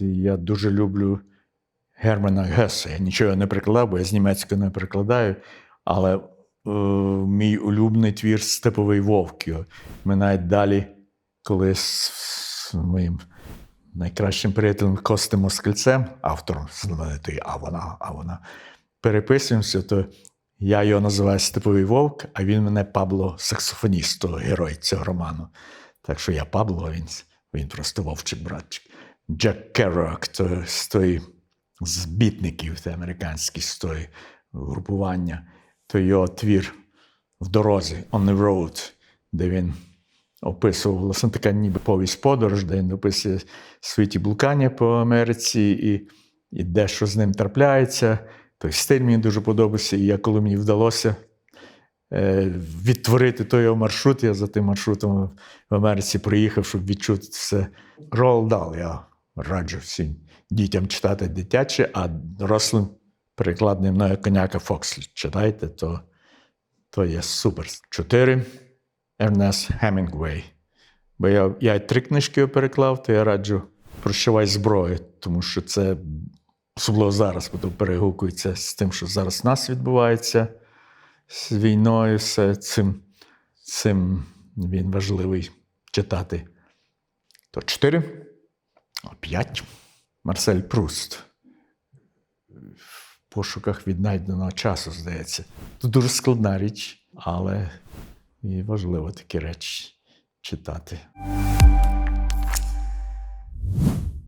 Я дуже люблю Германа Геса. Я нічого не перекладав, бо я з німецької не перекладаю. Але е, мій улюблений твір Степовий вовк. Ми навіть далі, коли з, з моїм найкращим приятелем Костем Москальцем, автором знаменитої А вона, а вона, переписуємося, то я його називаю Степовий вовк, а він мене Пабло саксофоніст, герой цього роману. Так що я Пабло, а він, він просто вовчик братчик. Джек Керрок, то з тої збітників те американські з тої групування, то його твір в дорозі On the Road, де він описував власне така ніби повість подорож, де він описує світі блукання по Америці і, і де що з ним трапляється. Той стиль мені дуже подобався. І я, коли мені вдалося е, відтворити той його маршрут, я за тим маршрутом в Америці приїхав, щоб відчути це. Рол дал. Я раджу всім дітям читати дитяче, а дорослим перекладним мною коняка Фокслі читайте, то, то є супер. Чотири. Ернест Хемінгвей. Бо я, я три книжки переклав, то я раджу прощавай зброю, тому що це особливо зараз, бо перегукується з тим, що зараз в нас відбувається з війною, все цим, цим він важливий читати. То чотири, п'ять. Марсель Пруст. В пошуках віднайденого часу, здається. Це дуже складна річ, але і важливо такі речі читати.